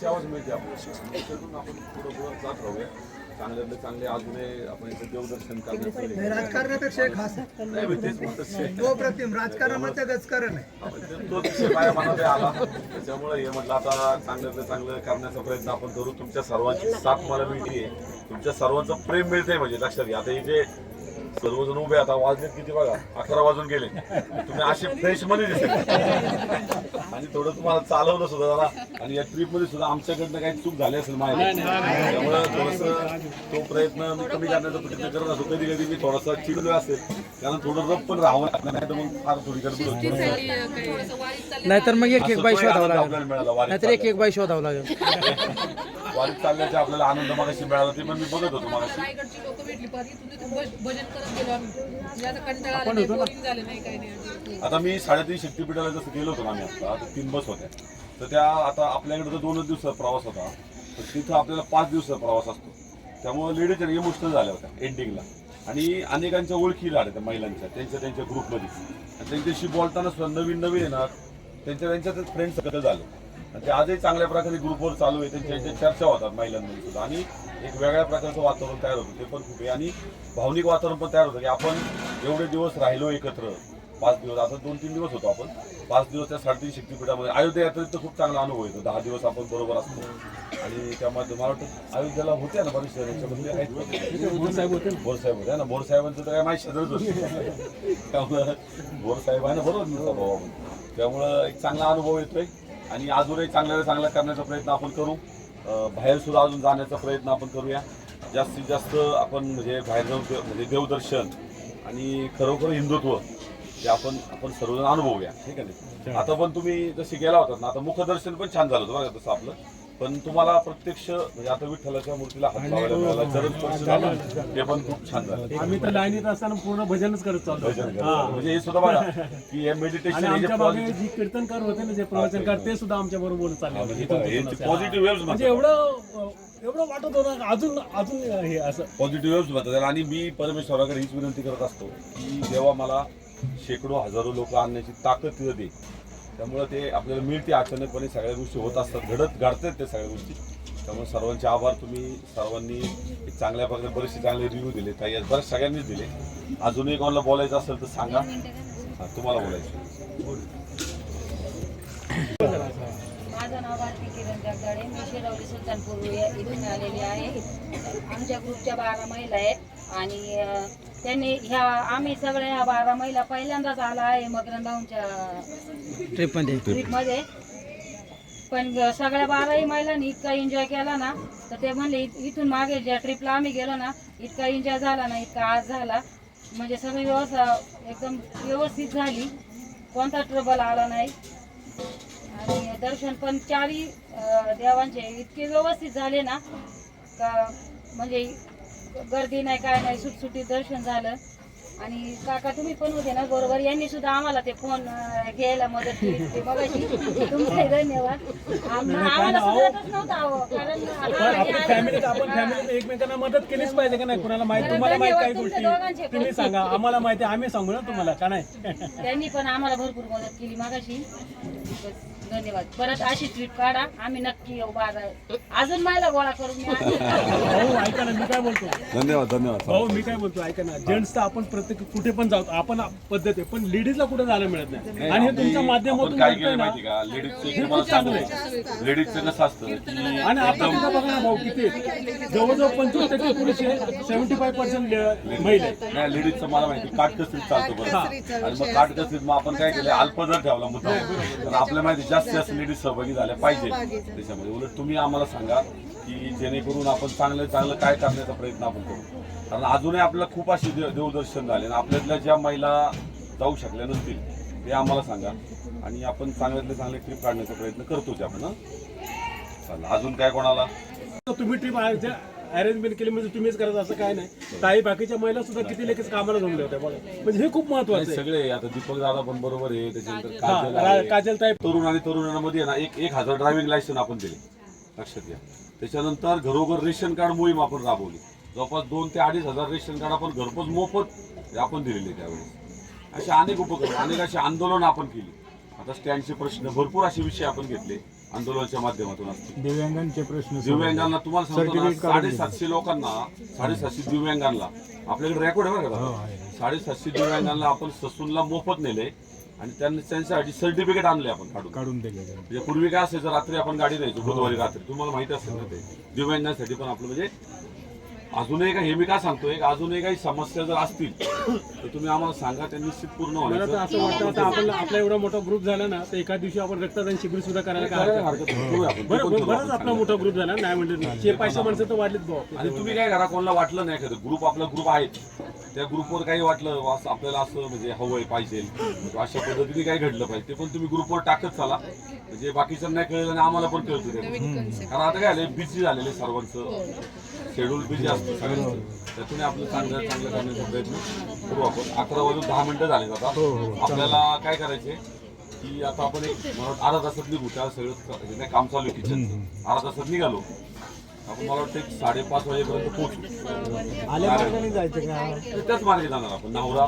सेवाच मिळते आपल्याला त्याच्यातून आपण पुढं पुढं जात राहूया. चांगल्यातले चांगले अजूनही आपण इथं देवदर्शन करण्याचं राजकारणापेक्षा एक खास आहे. नाही मी तेच म्हणतो शे- अप्रतिम राजकारणामध्ये गजकारण आहे. आपण ते- तो विषय माझ्या मनात आला. त्याच्यामुळे हे म्हटलं आता चांगल्यातलं चांगलं करण्याचा प्रयत्न आपण करू. तुमच्या सर्वांची साथ मला मिळते. तुमच्या सर्वांचं प्रेम मिळतंय म्हणजे लक्षात घ्या. आता हे जे सर्वजण उभे आता वाजलेत किती बघा? अकरा वाजून गेले. तुम्ही असे फ्रेशमध्ये दिसले. आणि थोडं तुम्हाला चालवलं सुद्धा जरा. आणि या ट्रिपमध्ये सुद्धा आमच्याकडनं काही चूक झाली असेल माहिती त्यामुळे थोडस तो प्रयत्न मी कमी करण्याचा प्रयत्न करत असतो. कधी कधी मी थोडासा चिडलो असेल. कारण थोडं रफ पण राहावं लागलं नाही तर मग फार थोडी गडबड होती नाहीतर मग एक एक बाई शोधावं लागेल. नाहीतर एक एक बाई शोधावं लागेल. वारीत चालल्याचा आपल्याला आनंद मागाशी मिळाला ते पण मी बघत होतो मागाशी. रायगडची लोक भेटली पार इथून तिथून भज- भजन करत गेलो आम्ही. म्हणजे आता कंटाळा आला नाही बोरिंग झालं नाही काही नाही. आता मी साडेतीन शक्तीपीठाला जसं गेलो होतो ना आम्ही आता तर तीन बस होत्या. तर त्या आता आपल्याकडे तर दोनच दिवसाचा प्रवास होता. तर तिथं आपल्याला पाच दिवसाचा प्रवास असतो. त्यामुळे लेडीज इमोशनल झाल्या होत्या एंडिंगला आणि अनेकांच्या ओळखी झाल्या त्या महिलांच्या त्यांच्या त्यांच्या ग्रुपमध्ये आणि त्यांच्याशी बोलताना सुद्धा नवीन नवीन येणार. त्यांच्या त्यांच्यातच फ्रेंड सर्कल झालं. ते आजही चांगल्या प्रकारे ग्रुपवर चालू आहे. त्यांच्या चर्चा होतात महिलांमध्ये सुद्धा. आणि एक वेगळ्या प्रकारचं वातावरण तयार होतं. ते पण खूप आहे. आणि भावनिक वातावरण पण तयार होतं की आपण एवढे दिवस राहिलो एकत्र. पाच दिवस. आता दोन तीन दिवस होतो आपण. पाच दिवस त्या साडेतीन शक्तीपीठामध्ये. अयोध्या यात्रेत तर खूप चांगला अनुभव येतो दहा दिवस आपण बरोबर असतो. आणि त्यामध्ये मला वाटतं अयोध्येला होत्या ना बरेचसे त्याच्यामध्ये आहेत बोरसाहेब होते बोरसाहेब होते ना. बोरसाहेबांचं तर काय माहिती शेजारच होतं. त्यामुळं बोरसाहेब आहे ना बरोबर भाऊ आपण. त्यामुळं एक चांगला अनुभव येतोय. आणि अजूनही चांगल्याला चांगला करण्याचा प्रयत्न आपण करू. बाहेर सुद्धा अजून जाण्याचा प्रयत्न आपण करूया. जास्तीत जास्त आपण म्हणजे बाहेर जाऊन म्हणजे देवदर्शन आणि खरोखर हिंदुत्व ते आपण आपण सर्वजण अनुभवूया. ठीक आहे ना? आता पण तुम्ही जसे गेला होतात ना आता मुखदर्शन पण छान झालं होतं बघा तसं आपलं. पण तुम्हाला प्रत्यक्ष म्हणजे आता विठ्ठलाच्या मूर्तीला हात लावायला मिळाला स्पर्श झाला ते पण खूप छान झालं. आम्ही तर लाईनीत असताना पूर्ण भजनच करत चालतो भजन. म्हणजे हे सुद्धा बघा की हे आणि मेडिटेशन आमच्या मागे जी कीर्तनकार होते ना जे प्रवचनकार ते सुद्धा आमच्या बरोबर चालले. होते. पॉझिटिव्ह वेव्स म्हणजे एवढं एवढं वाटत होतं का अजून अजून हे असं. पॉझिटिव्ह वेव्स म्हणतात आणि मी परमेश्वराकडे हीच विनंती करत असतो की जेव्हा मला शेकडो हजारो लोक आणण्याची ताकद तिथं दे त्यामुळे ते आपल्याला मिळते अचानकपणे सगळ्या गोष्टी होत असतात घडत घडतात त्या सगळ्या गोष्टी. त्यामुळे सर्वांचे आभार. तुम्ही सर्वांनी एक चांगल्या प्रकारे बरेचसे चांगले रिव्ह्यू दिले. काही बऱ्याच सगळ्यांनीच दिले. अजूनही कोणाला बोलायचं असेल तर सांगा. तुम्हाला बोलायचं माझं नाव भारती किरण जगदाळे मी शिरवली सुलतानपूर इथून आलेली आहे. आमच्या ग्रुपच्या बारा महिला आहेत आणि त्यांनी ह्या आम्ही सगळ्या ह्या बारा महिला पहिल्यांदाच आला आहे मकरंदाऊंच्या ट्रिपमध्ये. ट्रीपमध्ये. पण सगळ्या बाराही महिलांनी इतका एन्जॉय केला ना तर ते म्हणले इथून मागे ज्या ट्रिपला आम्ही गेलो ना इतका एन्जॉय झाला ना इतका आज झाला. म्हणजे सगळी व्यवस्था एकदम व्यवस्थित झाली. कोणता ट्रबल आला नाही. आणि दर्शन पण चारही देवांचे इतके व्यवस्थित झाले ना का म्हणजे गर्दी नाही काय नाही सुटसुटी दर्शन झालं. आणि काका तुम्ही पण होते ना बरोबर. यांनी सुद्धा आम्हाला ते फोन घ्यायला मदत केली ते बघायची तुमचे धन्यवाद. आम- आम्हाला सुधारतच नव्हतं अहो, कारण पण आता आपण फॅमिलीत आपण फॅमिलीत एकमेकांना मदत केलीच पाहिजे का नाही? कुणाला माहिती तुम्हाला माहीत काही गोष्टी. तुम्ही सांगा आम्हाला माहिती आहे, आम्ही सांगू ना तुम्हाला का नाही? त्यांनी पण आम्हाला भरपूर मदत केली मागाशी. धन्यवाद. परत अशी ट्रीप काढा. आम्ही नक्की येऊ बाजार. अजून मला गोळा करून. भाऊ ऐका ना मी काय बोलतो? धन्यवाद धन्यवाद. भाऊ मी काय बोलतो? ऐका ना जेंट्स तर आपण प्रत्येक कुठे पण जातो आपण पद्धत आहे. पण लेडीजला कुठे जायला मिळत नाही. आणि हे तुमच्या माध्यमातून काय केलं माहिती का? लेडीजचं हे खूप चांगलं आहे. लेडीजचं कसं असतं की आणि आता तिथं बघा ना भाऊ किती आहे. जवळजवळ पंचवीस टक्के पुरुष सेव्हन्टी फाय पर्सेंट महिला आहेत. नाही लेडीजचं मला माहिती काटकसरीत चालतो बरं. आणि मग काटकसरीत मग आपण काय केलं अल्पदर ठेवला मुद्दा तर आपल्या माहिती जास्तीत जास्त लेडीज सहभागी झाल्या पाहिजे त्याच्यामध्ये. उलट तुम्ही आम्हाला सांगा की जेणेकरून आपण चांगलं चांगलं काय करण्याचा प्रयत्न आपण करू. कारण अजूनही आपल्याला खूप अशी देव- देवदर्शन झाले आणि आपल्यातल्या ज्या महिला जाऊ शकल्या नसतील ते आम्हाला सांगा. आणि आपण चांगल्यातले चांगले ट्रिप काढण्याचा प्रयत्न करतोच आपण? चालेल. अजून काय कोणाला? तर तुम्ही ट्रिप अरेंजमेंट केली म्हणजे तुम्हीच करत असं काय नाही. काही बाकीच्या महिला सुद्धा किती लेखच कामाला जमल्या होत्या बघा. म्हणजे हे खूप महत्वाचं आहे. सगळे आता दीपक दादा पण बरोबर आहे त्याच्यानंतर हा, काजल रा- आहे. काजल ताई. तरुण आणि तरुणांमध्ये ना एक एक हजार ड्रायव्हिंग लायसन आपण दिले. लक्षात घ्या. त्याच्यानंतर घरोघर रेशन कार्ड मोहीम आपण राबवली. जवळपास दोन ते अडीच हजार रेशन कार्ड आपण घरपोच मोफत आपण दिलेले त्यावेळेस असे अनेक उपक्रम अनेक अशी आंदोलन आपण केली. आता स्टँडचे प्रश्न भरपूर असे विषय आपण घेतले आंदोलनाच्या माध्यमातून असतील दिव्यांगांचे प्रश्न दिव्यांगांना तुम्हाला सांगतो ना, Certificate काढून दिलं. साडेसातशे लोकांना साडेसातशे दिव्यांगांना. आपल्याकडे रेकॉर्ड आहे बरं हो, का. साडेसातशे दिव्यांगांना आपण ससूनला मोफत नेले आणि त्यांनी त्यांच्यासाठी सर्टिफिकेट आणले आपण काढून. काढून दिले म्हणजे पूर्वी काय असायचं रात्री आपण गाडी द्यायचो बुधवारी रात्री. तुम्हाला माहिती असेल ना ते. दिव्यांगांसाठी पण आपलं म्हणजे अजूनही काय हे मी काय सांगतोय? की अजूनही काही समस्या जर असतील तर तुम्ही आम्हाला सांगा त्या निश्चित पूर्ण मला तर होण्याचं असं वाटतं आता आपण आपला एवढा मोठा ग्रुप झाला ना तर एका दिवशी आपण रक्तदान शिबिर सुद्धा करायला काय हरकत नाही. ते बरं बरंच आपला. मोठा ग्रुप झाला नाही म्हणजे शे पाचशे माणसं तर वाढलीच भाऊ. आणि तुम्ही काय करा कोणाला वाटलं नाही एखादं? ग्रुप आपला ग्रुप आहे. त्या ग्रुपवर काही वाटलं असं आपल्याला असं म्हणजे हवंय पाहिजे. अशा पद्धतीने काही घडलं पाहिजे. ते पण तुम्ही ग्रुपवर टाकत चाला. म्हणजे बाकीचं नाही कळलं आणि आम्हाला पण कळतं ते. कारण आता काय झालं बिझी झालेलं सर्वांचं. शेड्यूल बिझी असतं सगळ्यांचं. त्यातून आपलं चांगलं चांगलं करण्याचा प्रयत्न करू आपण. अकरा वाजून दहा मिनिटं झाले आता आपल्याला काय करायचे की आता आपण एक अर्धा तासात निघू. त्या सगळं हे नाही काम चालू आहे किचनचं अर्धा तासात निघालो. आपण मला वाटतं एक साडेपाच वाजेपर्यंत पोहोचू. जायचं का? त्याच मार्गे जाणार आपण. नावरा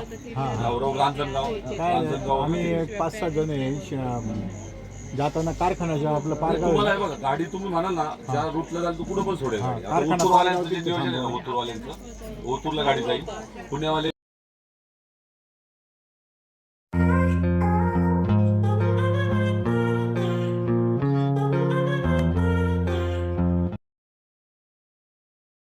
नावराव रांजणगाव रांजणगाव आम्ही पाच सहा जण जाताना कारखान्याच्या आपलं पारगाव तुम्हाला आहे. हे बघा गाडी तुम्ही म्हणाल ना ज्या रूटला जाईल तो कुठं पण सोडेल गाडी आता कारखाना ओतूरवाल्यांचं जे पारगाव नियोजन आहे ना ओतूरवाल्यांचं ओतूरला गाडी जाईल पुण्यावाले